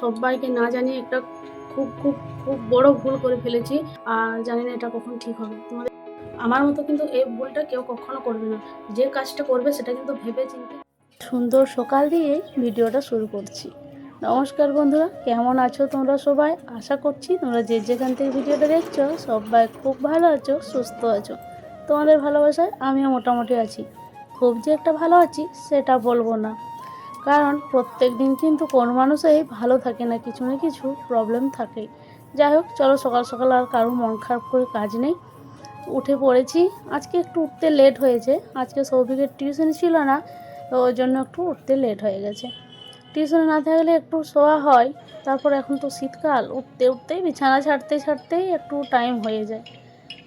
সবাইকে না জানিয়ে একটা খুব খুব খুব বড় ভুল করে ফেলেছি আর জানি না এটা কখন ঠিক হবে। তোমাদের, আমার মতো কিন্তু এই ভুলটা কেউ কখনো করবে না। যে কাজটা করবে সেটা কিন্তু ভেবে চিন্তে সুন্দর সকাল দিয়ে ভিডিওটা শুরু করছি। নমস্কার বন্ধুরা, কেমন আছো তোমরা সবাই? আশা করছি তোমরা যে যেখান থেকে ভিডিওটা দেখছ সবাই খুব ভালো আছো, সুস্থ আছো। তোমাদের ভালোবাসায় আমিও মোটামুটি আছি। খুব যে একটা ভালো আছি সেটা বলব না। কারণ প্রত্যেক দিন কিন্তু কোন মানুষই ভালো থাকে না, কিছু না কিছু প্রবলেম থাকে। যাই হোক, চলো সকাল সকাল আর কারও মন খারাপ করে কাজ নেই। উঠে পড়েছি, আজকে একটু উঠতে লেট হয়েছে। আজকে সৌভিকের টিউশন ছিল না, তো ওই জন্য একটু উঠতে লেট হয়ে গেছে। টিউশনে না থাকলে একটু শোয়া হয়, তারপর এখন তো শীতকাল, উঠতে উঠতেই বিছানা ছাড়তে ছাড়তেই একটু টাইম হয়ে যায়।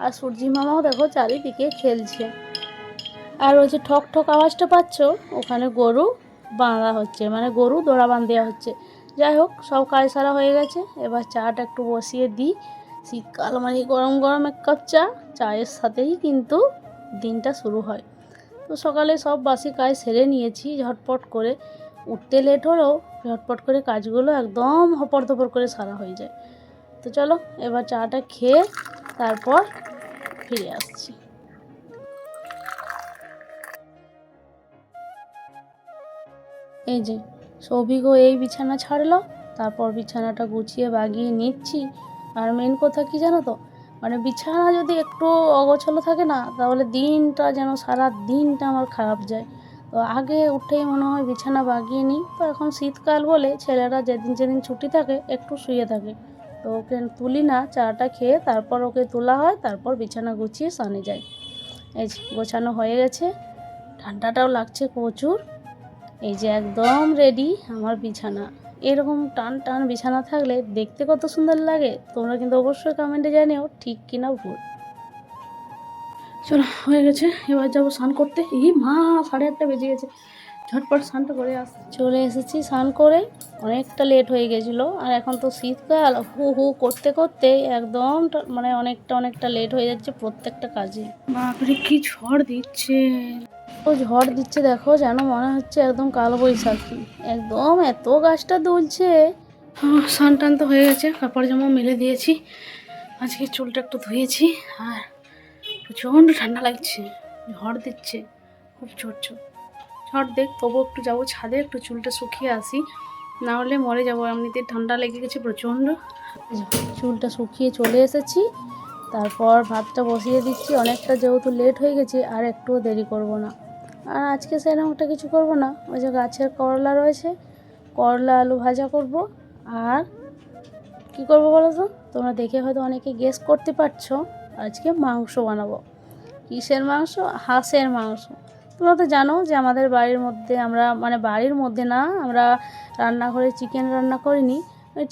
আর সূর্যি মামাও দেখো চারিদিকে খেলছে। আর ওই যে ঠক ঠক আওয়াজটা পাচ্ছ, ওখানে গরু বাঁধা হচ্ছে মানে গরু দোড়া বাঁধ দেওয়া হচ্ছে। যাই হোক, সব কাজ সারা হয়ে গেছে। এবার চাটা একটু বসিয়ে দিই। শীতকাল মানে গরম গরম এক কাপ চা? চায়ের সাথেই কিন্তু দিনটা শুরু হয়। তো সকালে সব বাসি কাজ সেরে নিয়েছি ঝটপট করে। উঠতে লেট হলেও ঝটপট করে কাজগুলো একদম হপর ধপর করে সারা হয়ে যায়। তো চলো, এবার চাটা খেয়ে তারপর ফিরে আসছি। এই যে, সৌভিকও এই বিছানা ছাড়লো, তারপর বিছানাটা গুছিয়ে বাগিয়ে নিচ্ছি। আর মেন কথা কি জানো তো? মানে বিছানা যদি একটু অগোছালো থাকে না, তাহলে দিনটা যেন, সারা দিনটা আমার খারাপ যায়। তো আগে উঠেই মনে হয় বিছানা বাগিয়ে নিই। তো এখন শীতকাল বলে ছেলেরা যেদিন যেদিন ছুটি থাকে, একটু শুয়ে থাকে। তো ওকে তুলি না, চাটা খেয়ে তারপর ওকে তোলা হয়, তারপর বিছানা গুছিয়ে সানে যায় এই গোছানো হয়ে গেছে। ঠান্ডাটাও লাগছে প্রচুর। এই যে একদম রেডি আমার বিছানা। এরকম টান টান বিছানা থাকলে দেখতে কত সুন্দর লাগে, তোমরা কিন্তু অবশ্যই কমেন্টে জানিও ঠিক কিনা ভুল। চলো, হয়ে গেছে, এবার যাব স্নান করতে। এই মা, সাড়ে আটটা বেজে গেছে। ঝটপট স্নানটা করে আস চলে এসেছি স্নান করে। অনেকটা লেট হয়ে গেছিল। আর এখন তো শীতকাল হু হু করতে করতে একদম মানে অনেকটা অনেকটা লেট হয়ে যাচ্ছে প্রত্যেকটা কাজে। বাপরে কি ঝড় দিচ্ছে। ও ঝড় দিচ্ছে দেখো যেন মনে হচ্ছে একদম কালো বৈশাখী একদম এত গাছটা দুলছে। স্নান টান তো হয়ে গেছে কাপড় জামা মেলে দিয়েছি। আজকে চুলটা একটু ধুয়েছি আর প্রচণ্ড ঠান্ডা লাগছে। ঝড় দিচ্ছে খুব ছোট ছোট ঝড় দেখ, তবু একটু যাব ছাদে, একটু চুলটা শুকিয়ে আসি। না হলে মরে যাব, এমনিতে ঠান্ডা লেগে গেছে প্রচণ্ড। চুলটা শুকিয়ে চলে এসেছি। তারপর ভাতটা বসিয়ে দিচ্ছি। অনেকটা যেহেতু লেট হয়ে গেছে, আর একটুও দেরি করব না। আর আজকে সেরকম একটা কিছু করব না। ওই যে গাছের করলা রয়েছে, করলা আলু ভাজা করব। আর কি করব বলো তো? তোমরা দেখে হয়তো অনেকে গেস করতে পারছ। আজকে মাংস বানাবো। কিসের মাংস? হাঁসের মাংস। তোমরা তো জানো যে আমাদের বাড়ির মধ্যে আমরা মানে বাড়ির মধ্যে না, আমরা রান্নাঘরে চিকেন রান্না করিনি।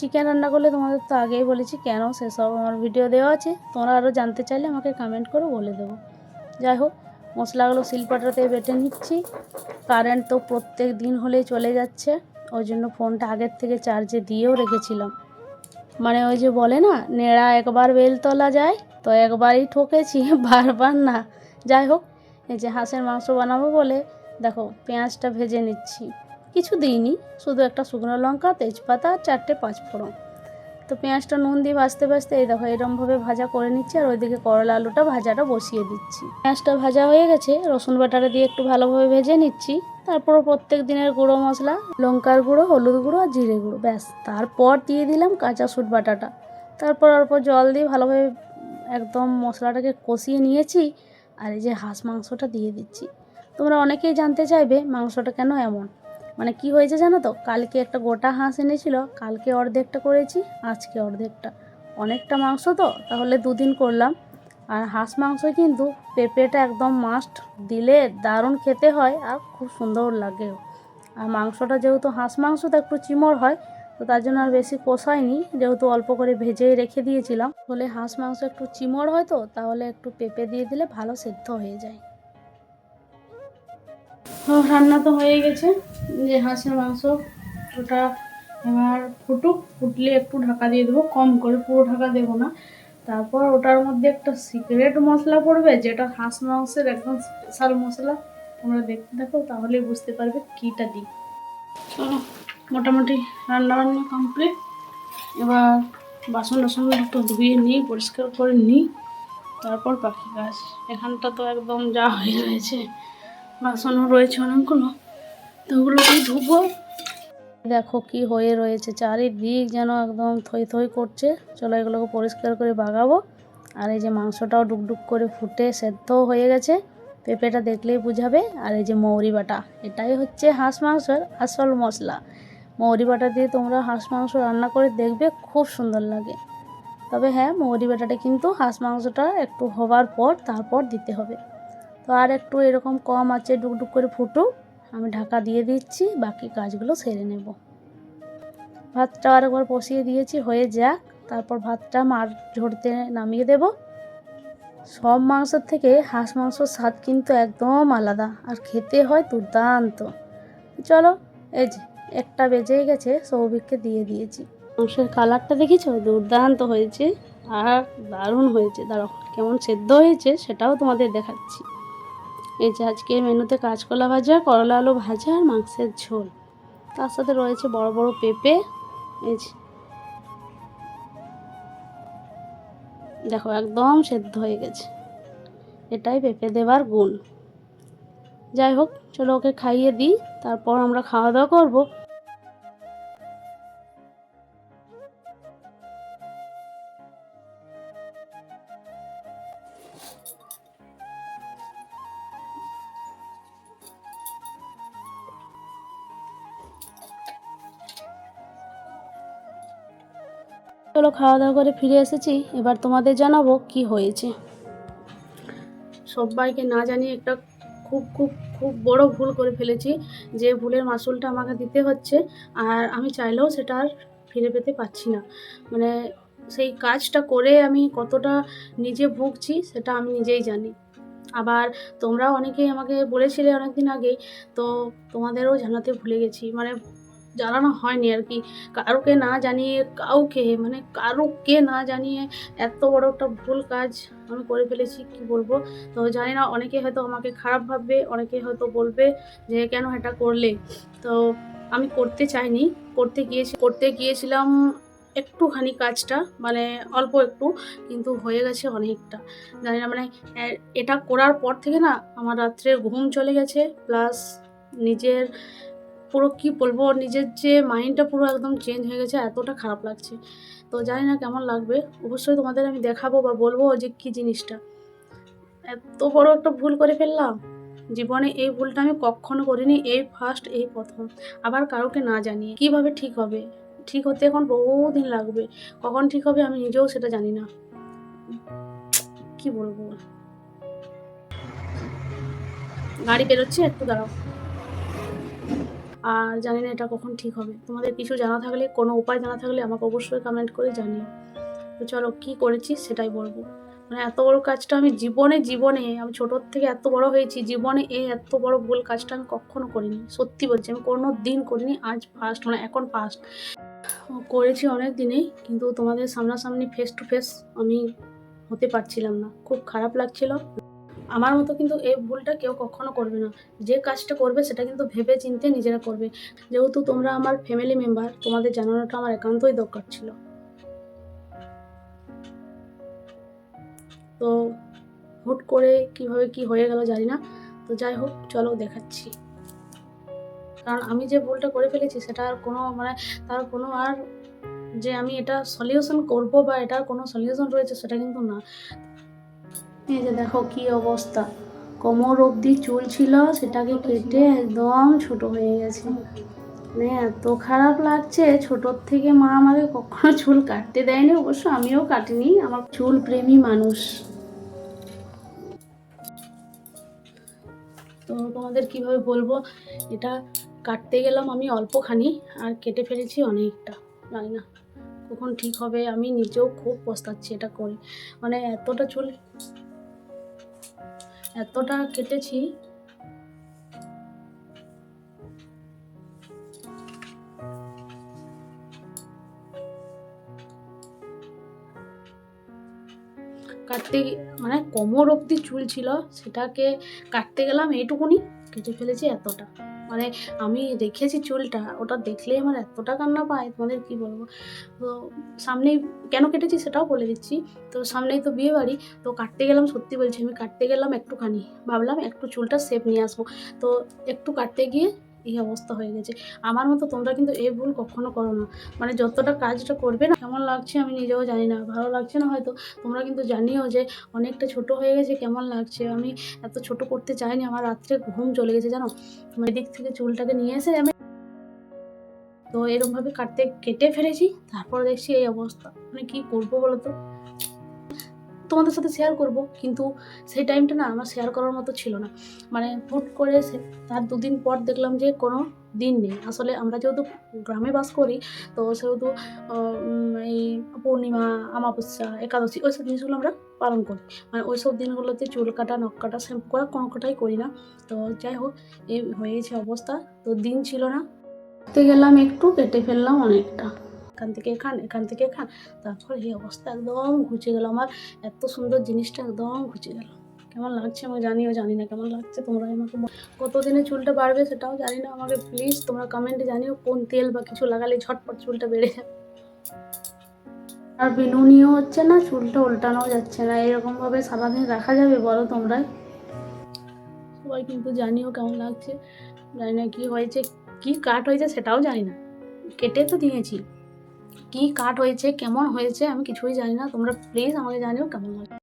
চিকেন রান্না করলে তোমাদের তো আগেই বলেছি কেন সেসব আমার ভিডিও দেওয়া আছে। তোমরা আরও জানতে চাইলে আমাকে কমেন্ট করে বলে দেবো। যাই হোক, মশলাগুলো শিলপাটাতে বেটে নিচ্ছি। কারেন্ট তো প্রত্যেক দিন হলেই চলে যাচ্ছে। ওই জন্য ফোনটা আগের থেকে চার্জে দিয়েও রেখেছিলাম। মানে ওই যে বলে না, নেড়া একবার বেল তোলা যায়, তো একবারই ঠকেছি, বারবার না। যাই হোক এই যে হাঁসের মাংস বানাবো বলে দেখো পেঁয়াজটা ভেজে নিচ্ছি। কিছু দিইনি, শুধু একটা শুকনো লঙ্কা, তেজপাতা আর চারটে পাঁচফোড়ন। তো পেঁয়াজটা নুন দিয়ে ভাজতে ভাজতে এই দেখো এরমভাবে ভাজা করে নিচ্ছি আর ওইদিকে করলা আলুটা ভাজাটা বসিয়ে দিচ্ছি। পেঁয়াজটা ভাজা হয়ে গেছে, রসুন বাটাটা দিয়ে একটু ভালোভাবে ভেজে নিচ্ছি। তারপর প্রত্যেক দিনের গুঁড়ো মশলা, লঙ্কার গুঁড়ো, হলুদ গুঁড়ো আর জিরে গুঁড়ো, ব্যাস। তারপর দিয়ে দিলাম কাঁচা সুট বাটাটা। তারপর অল্প জল দিয়ে ভালোভাবে একদম মশলাটাকে কষিয়ে নিয়েছি। আর এই যে হাঁস মাংসটা দিয়ে দিচ্ছি। তোমরা অনেকেই জানতে চাইবে মাংসটা কেন এমন। মানে কি হয়েছে জানো তো? কালকে একটা গোটা হাঁস এনেছিল, কালকে অর্ধেকটা করেছি, আজকে অর্ধেকটা। অনেকটা মাংস তো, তাহলে দুদিন করলাম। আর হাঁস মাংস কিন্তু পেঁপেটা একদম মাস্ট দিলে দারুণ খেতে হয় আর খুব সুন্দর লাগেও। আর মাংসটা যেহেতু হাঁস মাংস, তো একটু চিমড় হয় তো তার জন্য আর বেশি কষায়নি যেহেতু অল্প করে ভেজেই রেখে দিয়েছিলাম বলে হাঁস মাংস একটু চিমড় হয় তো, তাহলে একটু পেঁপে দিয়ে দিলে ভালো সেদ্ধ হয়ে যায়। ও রান্না তো হয়ে গেছে। যে হাঁসের মাংস ওটা এবার ফুটুক, ফুটলে একটু ঢাকা দিয়ে দেবো। কম করে পুরো ঢাকা দেবো না। তারপর ওটার মধ্যে একটা সিক্রেট মশলা পড়বে, যেটা হাঁস মাংসের একদম স্পেশাল মশলা। তোমরা দেখতে থাকো তাহলে বুঝতে পারবে কীটা দিই চলো। মোটামুটি রান্না বান্না কমপ্লিট এবার বাসন টাসন একটু ধুয়ে নিই, পরিষ্কার করে নিই। তারপর পাখি গাছ এখানটা তো একদম যা হয়ে রয়েছে। বাসনও রয়েছে অনেকগুলো। তো ওগুলোকেই ধুবো। দেখো কি হয়ে রয়েছে। চারিদিক যেন একদম থই থই করছে। চলো এগুলোকে পরিষ্কার করে বাগাবো। আর এই যে মাংসটাও ডুকডুক করে ফুটে সেদ্ধও হয়ে গেছে। পেঁপেটা দেখলেই বুঝাবে। আর এই যে মৌরি বাটা, এটাই হচ্ছে হাঁস মাংসের আসল মশলা। মৌরি বাটা দিয়ে তোমরা হাঁস মাংস রান্না করে দেখবে, খুব সুন্দর লাগে। তবে হ্যাঁ মৌরি বাটাটা কিন্তু হাঁস মাংসটা একটু হওয়ার পর তারপর দিতে হবে। তো আর একটু এরকম কম আছে, ডুকডুক করে ফুটুক, আমি ঢাকা দিয়ে দিচ্ছি, বাকি কাজগুলো সেরে নেব। ভাতটা আরেকবার বসিয়ে দিয়েছি, হয়ে যাক। তারপর ভাতটা মার ঝরতে নামিয়ে দেব। সব মাংসের থেকে হাঁস মাংসর স্বাদ কিন্তু একদম আলাদা, আর খেতে হয় দুর্দান্ত। চলো, এই যে একটা বেজেই গেছে, সৌভিককে দিয়ে দিয়েছি। মাংসের কালারটা দেখেছ? দুর্দান্ত হয়েছে আর দারুণ হয়েছে। দাঁড়াও, কেমন সেদ্ধ হয়েছে সেটাও তোমাদের দেখাচ্ছি। এই যে আজকে মেনুতে কাঁচকলা ভাজা, করলা আলু ভাজা আর মাংসের ঝোল। তার সাথে রয়েছে বড় বড় পেঁপে। এই দেখো, একদম সেদ্ধ হয়ে গেছে। এটাই পেঁপে দেওয়ার গুণ। যাই হোক, চলো ওকে খাইয়ে দিই। তারপর আমরা খাওয়া দাওয়া করব। চলো খাওয়া দাওয়া করে ফিরে এসেছি। এবার তোমাদের জানাব কি হয়েছে। সবাইকে না জানিয়ে একটা খুব খুব খুব বড় ভুল করে ফেলেছি। যে ভুলের মাসুলটা আমাকে দিতে হচ্ছে, আর আমি চাইলেও সেটা আর ফিরে পেতে পারছি না। মানে সেই কাজটা করে আমি কতটা নিজে ভুগছি, সেটা আমি নিজেই জানি। আবার তোমরাও অনেকেই আমাকে বলেছিলে অনেকদিন আগেই, তো তোমাদেরও জানাতে ভুলে গেছি। মানে জানানো হয়নি আর কি। কারোকে না জানিয়ে কাউকে মানে কারোকে না জানিয়ে এত বড় একটা ভুল কাজ আমি করে ফেলেছি, কি বলব? তো জানি না, অনেকে হয়তো আমাকে খারাপ ভাববে, অনেকে হয়তো বলবে যে কেন এটা করলে। তো আমি করতে চাইনি, করতে গিয়েছি, করতে গিয়েছিলাম একটুখানি কাজটা মানে অল্প একটু, কিন্তু হয়ে গেছে অনেকটা। জানি না মানে এটা করার পর থেকে না, আমার রাত্রে ঘুম চলে গেছে, প্লাস নিজের পুরো কি বলব, নিজের যে মাইন্ডটা পুরো একদম চেঞ্জ হয়ে গেছে এতটা খারাপ লাগছে। তো জানি না কেমন লাগবে, অবশ্যই তোমাদের আমি দেখাবো বা বলব যে কী জিনিসটা। এত বড় একটা ভুল করে ফেললাম। জীবনে এই ভুলটা আমি কখনো করিনি, এই ফার্স্ট এই প্রথম। আবার কারোকে না জানিয়ে কীভাবে ঠিক হবে? ঠিক হতে এখন বহুদিন লাগবে। কখন ঠিক হবে আমি নিজেও সেটা জানি না। কি বলব? গাড়ি বেরোচ্ছে, একটু দাঁড়াও। আর জানি না এটা কখন ঠিক হবে। তোমাদের কিছু জানা থাকলে, কোনো উপায় জানা থাকলে আমাকে অবশ্যই কমেন্ট করে জানিও। তো চলো, কী করেছি সেটাই বলব। মানে এত বড় কাজটা আমি জীবনে জীবনে, আমি ছোটোর থেকে এত বড় হয়েছি, জীবনে এই এত বড় ভুল কাজটা আমি কখনো করিনি। সত্যি বলছি, আমি কোনো দিন করিনি, আজ ফার্স্ট মানে এখন ফার্স্ট করেছি অনেক দিনেই, কিন্তু তোমাদের সামনাসামনি ফেস টু ফেস আমি হতে পারছিলাম না। খুব খারাপ লাগছিল। আমার মতো কিন্তু এই ভুলটা কেউ কখনো করবে না। যে কাজটা করবে সেটা কিন্তু ভেবে চিনতে নিজেরা করবে। যেহেতু তোমরা আমার ফ্যামিলি মেম্বার তোমাদের জানানোটা আমার একান্তই দরকার ছিল। তো হুট করে কীভাবে কি হয়ে গেল জানি না। তো যাই হোক, চলো দেখাচ্ছি। কারণ আমি যে ভুলটা করে ফেলেছি সেটা আর কোনো মানে তার কোনো আর যে আমি এটা সলিউশন করব বা এটার কোনো সলিউশন রয়েছে সেটা কিন্তু না। এই যে দেখো কি অবস্থা। কোমর অবধি চুল ছিল, সেটাকে কেটে একদম ছোট হয়ে গেছে। মানে এত খারাপ লাগছে, ছোটোর থেকে মা আমাকে কখনো চুল কাটতে দেয়নি, অবশ্য আমিও কাটিনি, আমার চুল প্রেমী মানুষ। তো তোমাদের কীভাবে বলব? এটা কাটতে গেলাম আমি অল্পখানি, আর কেটে ফেলেছি অনেকটা, জানি না। কখন ঠিক হবে, আমি নিজেও খুব পস্তাচ্ছি এটা করে। মানে এতটা চুল এতটা কেটেছি। কাটতে মানে কোমর অব্দি চুল ছিল, সেটাকে কাটতে গেলাম, এইটুকুনি, কেটে ফেলেছি এতটা। মানে আমি রেখেছি চুলটা, ওটা দেখলেই আমার এতটা কান্না পায়, তোমাদের কি বলব? তো সামনেই কেন কেটেছি সেটাও বলে দিচ্ছি। তো সামনেই তো বিয়ে বাড়ি, তো কাটতে গেলাম সত্যি বলছি, আমি কাটতে গেলাম একটুখানি, ভাবলাম একটু চুলটা সেপ নিয়ে আসব। তো একটু কাটতে গিয়ে এই অবস্থা হয়ে গেছে। আমার মতো তোমরা কিন্তু এই ভুল কখনো করো না। মানে যতটা কাজটা করবে না, কেমন লাগছে আমি নিজেও জানি না। ভালো লাগছে না হয়তো, তোমরা কিন্তু জানিও যে অনেকটা ছোট হয়ে গেছে, কেমন লাগছে? আমি এত ছোট করতে চাইনি, আমার রাত্রে ঘুম চলে গেছে, জানো? এদিক থেকে চুলটাকে নিয়ে এসে আমি তো এরকমভাবে কাটতে, কেটে ফেলেছি, তারপর দেখছি এই অবস্থা। মানে কী করব বলো তো? তোমাদের সাথে শেয়ার করব, কিন্তু সেই টাইমটা না আমার শেয়ার করার মতো ছিল না। মানে হুট করে তার দুদিন পর দেখলাম যে কোনো দিন নেই। আসলে আমরা যেহেতু গ্রামে বাস করি, তো সেহেতু এই পূর্ণিমা আমাবস্যা একাদশী, ওইসব জিনিসগুলো আমরা পালন করি। মানে ওইসব দিনগুলোতে চুল কাটা, নখ কাটা, শ্যাম্পু করা কোনো কটাই করি না। তো যাই হোক, এই হয়েছে অবস্থা। তো দিন ছিল না। কাটতে গেলাম একটু, কেটে ফেললাম অনেকটা। এখান থেকে এখান এখান থেকে এখান তারপর এই অবস্থা একদম ঘুচে গেল আমার। এত সুন্দর জিনিসটা একদম ঘুচে গেল। কেমন লাগছে আমি জানিও, জানি না কেমন লাগছে। তোমরা আমাকে। কতদিনে চুলটা বাড়বে সেটাও জানি না আমাকে প্লিজ তোমরা কমেন্টে জানিও কোন তেল বা কিছু লাগালে ঝটপট চুলটা বেড়ে যাবে। আর বিনুনিও হচ্ছে না, চুলটা উল্টানো যাচ্ছে না। এরকমভাবে সারাদিন রাখা যাবে বলো তোমরা। সবাই কিন্তু জানিও কেমন লাগছে। জানি না কী হয়েছে, কী কাট হয়েছে সেটাও জানি না। কেটে তো দিয়েছি। কী কাট হয়েছে কেমন হয়েছে আমি কিছুই জানি না। তোমরা প্লিজ আমাকে জানিও কেমন লাগে